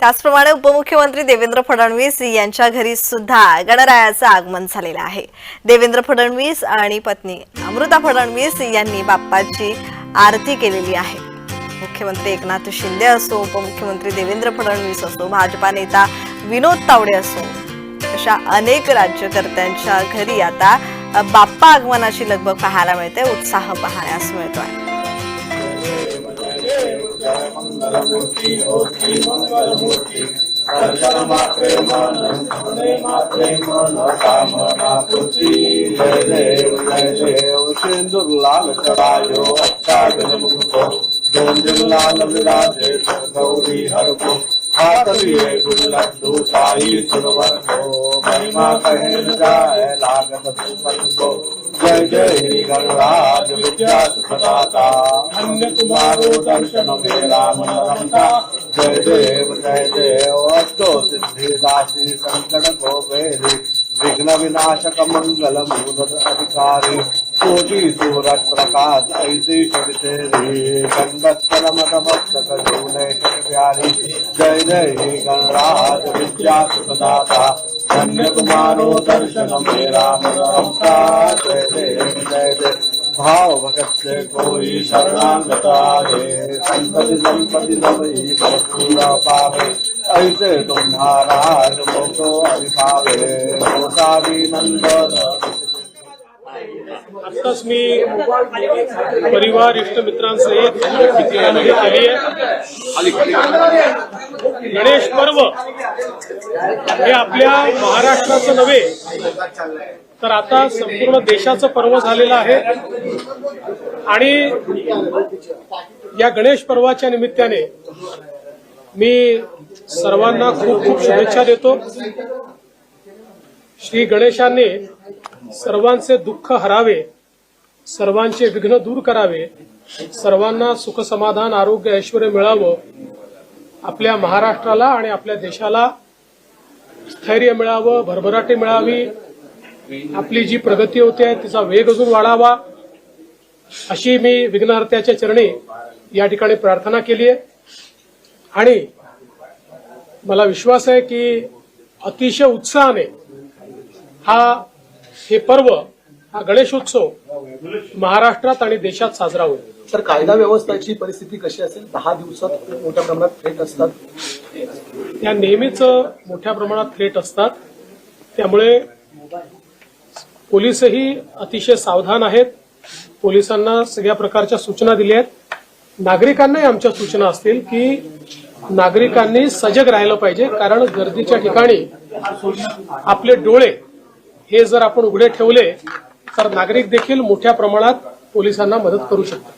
त्याचप्रमाणे उपमुख्यमंत्री देवेंद्र फडणवीस यांच्या घरी सुद्धा गणरायाचं आगमन झालेलं आहे. देवेंद्र फडणवीस आणि पत्नी अमृता फडणवीस यांनी बाप्पाची आरती केलेली आहे. मुख्यमंत्री एकनाथ शिंदे असो उपमुख्यमंत्री देवेंद्र फडणवीस असो भाजपा नेता विनोद तावडे असो अशा अनेक राज्यकर्त्यांच्या घरी आता बाप्पा आगमनाची लगबग पाहायला मिळते उत्साह पाहण्यास मिळतोय. જય મંગલમૂર્તિ મૂર્તિ મંગલમૂર્તિ સર્જન માત્રે મન મને માત્રે મન કામના પૃથ્વી જય દેવ જય દેવ સિંદુરલાલ ચડાયો અચ્છા ગજમુખો ગોંદલાલ વિરાજે ગૌરી હરગો महिमा लागत को जय जय श्री गणराज विद्या सुखदाता अन्य दर्शन मेरा मन जय देव जय देव अष्टो सिद्धि दासी संकट को भेदी विघ्न विनाशक मंगल मूल अधिकारी कोटि सूरज प्रकाश ऐसी शिव तेरी गंडस्थल मद मस्तक जूने प्यारी जय जय हे गणराज विद्या सुखदाता धन्य तुम्हारो दर्शन मेरा मन रमता जय देव जय देव भाव भगत से कोई शरणागता है संपत्ति संपत्ति नवई भरपूर पावे ऐसे तुम्हारा मोको अभिभावे होता भी नंदन आत्ताच मी परिवार इष्ट मित्रांसहित चित्रपटामध्ये केली आहे. गणेश पर्व हे आपल्या महाराष्ट्राचं नव्हे तर आता संपूर्ण देशाचं पर्व झालेलं आहे. आणि या गणेश पर्वाच्या निमित्ताने मी सर्वांना खूप खूप शुभेच्छा देतो. श्री गणेशाने सर्वांचे दुःख हरावे सर्वांचे विघ्न दूर करावे सर्वांना सुख समाधान आरोग्य ऐश्वर मिळावं आपल्या महाराष्ट्राला आणि आपल्या देशाला स्थैर्य मिळावं भरभराटी मिळावी. आपली जी प्रगती होते आहे तिचा वेग अजून वाढावा. अशी मी विघ्नहर्त्याच्या चरणी या ठिकाणी प्रार्थना केली आहे आणि मला विश्वास आहे की अतिशय उत्साहाने हा हे पर्व हा गणेशोत्सव महाराष्ट्रात आणि देशात साजरा होईल. तर कायदा व्यवस्थेची परिस्थिती कशी असेल? दहा दिवसात मोठ्या प्रमाणात थेट असतात. त्या नेहमीच मोठ्या प्रमाणात थेट असतात. त्यामुळे पोलीसही अतिशय सावधान आहेत. पोलिसांना सगळ्या प्रकारच्या सूचना दिल्या आहेत. नागरिकांनाही आमच्या सूचना असतील की नागरिकांनी सजग राहिलं पाहिजे कारण गर्दीच्या ठिकाणी आपले डोळे हे जर आपण उघडे ठेवले तर नागरिक देखील मोठ्या प्रमाणात पोलिसांना मदत करू शकतात.